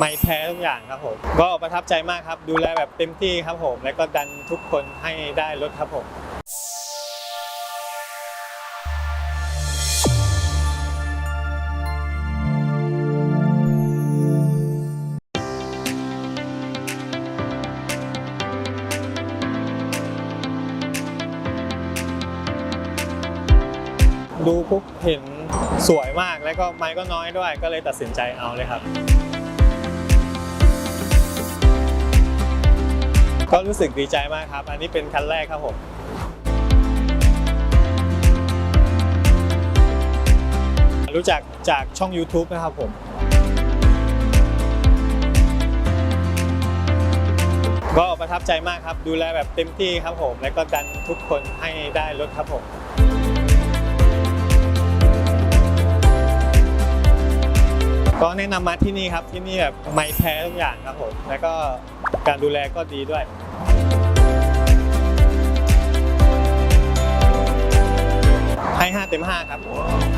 ไม่แพ้ทุกอย่างครับผม ก็ประทับใจมากครับดูแลแบบเต็มที่ครับผม แล้วก็ดันทุกคนให้ได้รถครับผมดูปุ๊บเห็นสวยมากแล้วก็ไม้ก็น้อยด้วยก็เลยตัดสินใจเอาเลยครับ ก็รู้สึกดีใจมากครับ อันนี้เป็นคันแรกครับผมรู้จักจากช่อง YouTube นะครับผม ก็ประทับใจมากครับ ดูแลแบบเต็มที่ครับผม แล้วก็ดันทุกคนให้ได้รถครับผม ก็แนะนำมาที่นี่ครับที่นี่แบบไม่แพ้ทุกอย่างครับผม แล้วก็การดูแลก็ดีด้วย เต็ม 5 ครับ